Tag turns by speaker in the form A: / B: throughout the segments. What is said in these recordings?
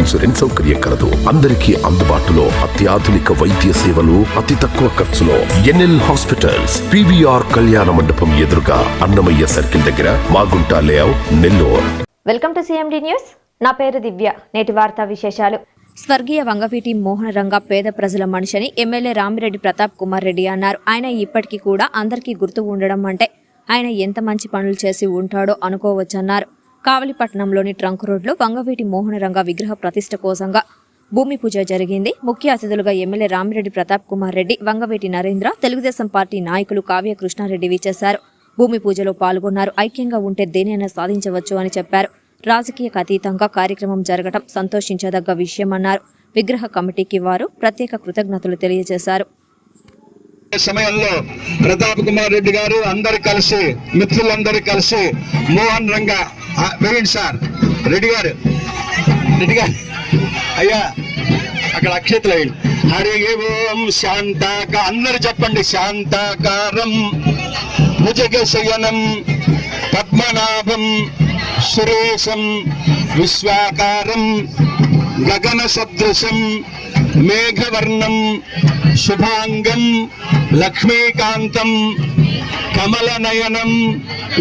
A: Insurance సౌకర్యం కలదు. అందరికీ అందుబాటులో అత్యాధునిక వైద్య సేవలు అతి తక్కువ ఖర్చులో ఎన్ఎల్ హాస్పిటల్స్ పివిఆర్ కళ్యాణ మండపం ఎదురుగా అన్నమయ్య సర్కిల్ దగ్గర Magunta layout Nellore.
B: Welcome to CMD news. నా పేరు దివ్య. నేటి వార్తా విశేషాలు. స్వర్గీయ వంగవీటి మోహన రంగ పేద ప్రజల మనిషిని ఎమ్మెల్యే రామిరెడ్డి ప్రతాప్ కుమార్ రెడ్డి అన్నారు. ఆయన ఇప్పటికీ కూడా అందరికీ గుర్తు ఉండడం అంటే ఆయన ఎంత మంచి పనులు చేసి ఉంటాడో అనుకోవచ్చన్నారు. కావలిపట్నంలోని ట్రంక్ రోడ్లో వంగవీటి మోహనరంగ విగ్రహ ప్రతిష్ఠ కోసంగా భూమి పూజ జరిగింది. ముఖ్య అతిథులుగా ఎమ్మెల్యే రామిరెడ్డి ప్రతాప్ కుమార్ రెడ్డి వంగవేటి నరేంద్ర తెలుగుదేశం పార్టీ నాయకులు కావ్య కృష్ణారెడ్డి విచ్చేశారు. భూమి పూజలో పాల్గొన్నారు. ఐక్యంగా ఉంటే దేనైనా సాధించవచ్చు అని చెప్పారు. రాజకీయకు అతీతంగా కార్యక్రమం జరగటం సంతోషించదగ్గ విషయమన్నారు. విగ్రహ కమిటీకి వారు ప్రత్యేక కృతజ్ఞతలు తెలియజేశారు.
C: సమయంలో ప్రతాప్ కుమార్ రెడ్డి గారు అందరు కలిసి మిత్రులందరూ కలిసి మోహన్ రంగ వేయండి సార్ రెడ్డి గారు రెడ్డి గారు అయ్యా అక్కడ అక్షతలు వేయండి హరి ఓం శాంతాక అందరు చెప్పండి శాంతాకారం భుజగశయనం పద్మనాభం సురేశం విశ్వాకారం గగన సదృశం మేఘవర్ణం శుభాంగం లక్ష్మీకాంతం కమలనయనం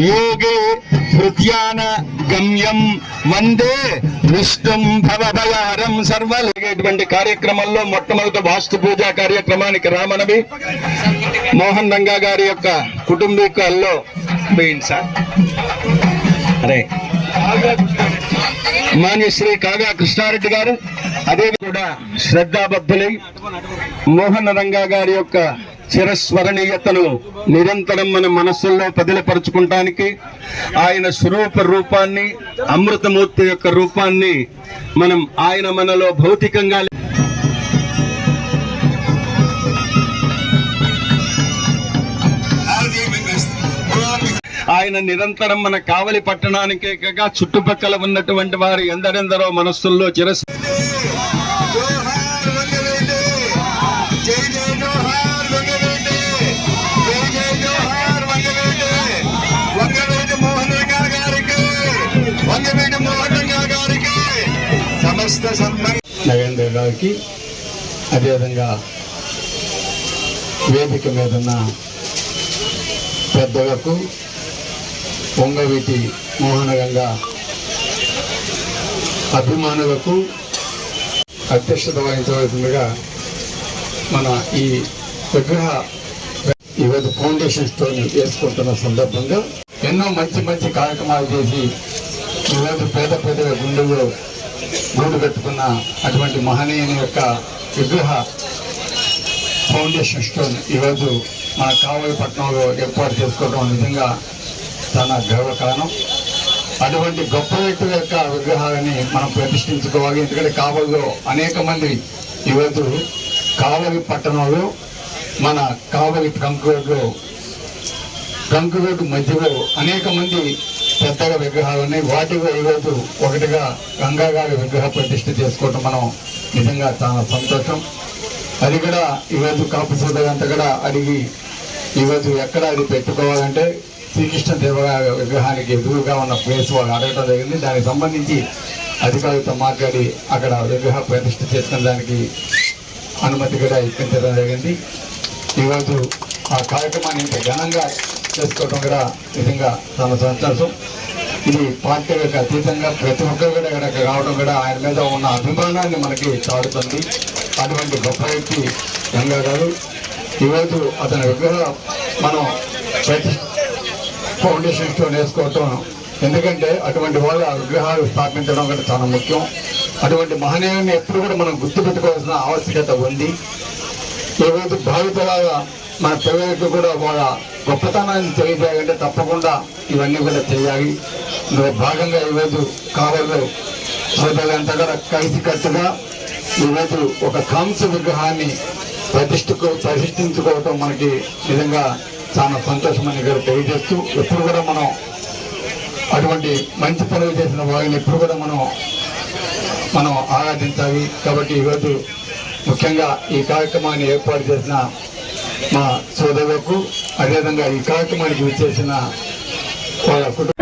C: యోగే హృద్యాన గమ్యం. వందే విష్ణుం భవభయారం సర్వలేటువంటి కార్యక్రమంలో మొట్టమొదటి వాస్తు పూజా కార్యక్రమానికి రామనవి మోహన్ రంగా గారి యొక్క కుటుంబీకుల్లో వేయండి సార్. అరే మాన్యశ్రీ కాగా కృష్ణారెడ్డి గారు అదే కూడా శ్రద్ధాబద్ధులై మోహన రంగా గారి యొక్క చిరస్మరణీయతను నిరంతరం మన మనస్సుల్లో పదిలపరుచుకుంటానికి ఆయన స్వరూప రూపాన్ని అమృతమూర్తి యొక్క రూపాన్ని మనం ఆయన మనలో భౌతికంగా ఆయన నిరంతరం మన కావలి పట్టణానికే కాక చుట్టుపక్కల ఉన్నటువంటి వారి ఎందరెందరో మనస్సుల్లో చిరస్
D: గారికి అదేవిధంగా వేదిక మీద ఉన్న పెద్దలకు పొంగవీటి మోహనగంగా అభిమానులకు అధ్యక్షత వహించవలసిందిగా మన ఈ విగ్రహ ఈరోజు ఫౌండేషన్ స్టోన్ వేసుకుంటున్న సందర్భంగా ఎన్నో మంచి మంచి కార్యక్రమాలు చేసి ఈరోజు పేద పేద గుండెల్లో గూడు కట్టుకున్న అటువంటి మహనీయుని యొక్క విగ్రహ ఫౌండేషన్ స్టోన్ ఈరోజు మన కావలిపట్నంలో ఏర్పాటు చేసుకోవడం నిజంగా చాలా గర్వకారణం. అటువంటి గొప్ప వ్యక్తుల యొక్క విగ్రహాలని మనం ప్రతిష్ఠించుకోవాలి. ఎందుకంటే కావలిలో అనేక మంది ఈరోజు కావలి పట్టణంలో మన కావలి ట్రంక్ రోడ్లో ట్రంక్ రోడ్డు మధ్యలో అనేక మంది పెద్దగా విగ్రహాలు ఉన్నాయి వాటిలో ఈరోజు ఒకటిగా గంగాగారి విగ్రహ ప్రతిష్ఠ చేసుకోవటం మనం నిజంగా చాలా సంతోషం. అది కూడా ఈరోజు కాపు సోదరు కూడా అడిగి ఈరోజు ఎక్కడ అది పెట్టుకోవాలంటే శ్రీకృష్ణ దేవరాయ విగ్రహానికి ఎదురుగా ఉన్న ప్లేస్ వాళ్ళు అడగటం జరిగింది. దానికి సంబంధించి అధికారులతో మాట్లాడి అక్కడ విగ్రహ ప్రతిష్ఠ చేసుకునే దానికి అనుమతి కూడా ఇప్పించడం జరిగింది. ఈరోజు ఆ కార్యక్రమాన్ని ఇంత ఘనంగా చేసుకోవడం కూడా నిజంగా చాలా సంతోషం. ఇది పార్టీలకు అతీతంగా ప్రతి ఒక్కరు కూడా ఇక్కడికి రావడం కూడా ఆయన మీద ఉన్న అభిమానాన్ని మనకి చాటుతుంది. అటువంటి గొప్ప వ్యక్తి గంగా గారు. ఈరోజు అతని విగ్రహం మనం ప్రతి ఫౌండేషన్ స్టోన్ వేసుకోవటం. ఎందుకంటే అటువంటి వాళ్ళ విగ్రహాలు స్థాపించడం కూడా చాలా ముఖ్యం. అటువంటి మహనీయుని ఎప్పుడు కూడా మనం గుర్తుపెట్టుకోవాల్సిన ఆవశ్యకత ఉంది. ఈరోజు భావితరాల మన పిల్లలకు కూడా వాళ్ళ గొప్పతనాన్ని తెలియజేయాలంటే తప్పకుండా ఇవన్నీ కూడా చేయాలి ఇందులో భాగంగా ఈరోజు కావల్లో సోదరులంతా కూడా కలిసికట్టుగా ఈరోజు ఒక కాంస విగ్రహాన్ని ప్రతిష్ఠకు ప్రతిష్ఠించుకోవటం మనకి నిజంగా చాలా సంతోషమని గారు తెలియజేస్తూ ఎప్పుడు కూడా మనం అటువంటి మంచి పనులు చేసిన వాళ్ళని ఎప్పుడు కూడా మనం మనం ఆరాధించాలి. కాబట్టి ఈరోజు ముఖ్యంగా ఈ కార్యక్రమాన్ని ఏర్పాటు చేసిన మా సోదరులకు అదేవిధంగా ఈ కార్యక్రమానికి విచ్చేసిన వాళ్ళ కుటుంబ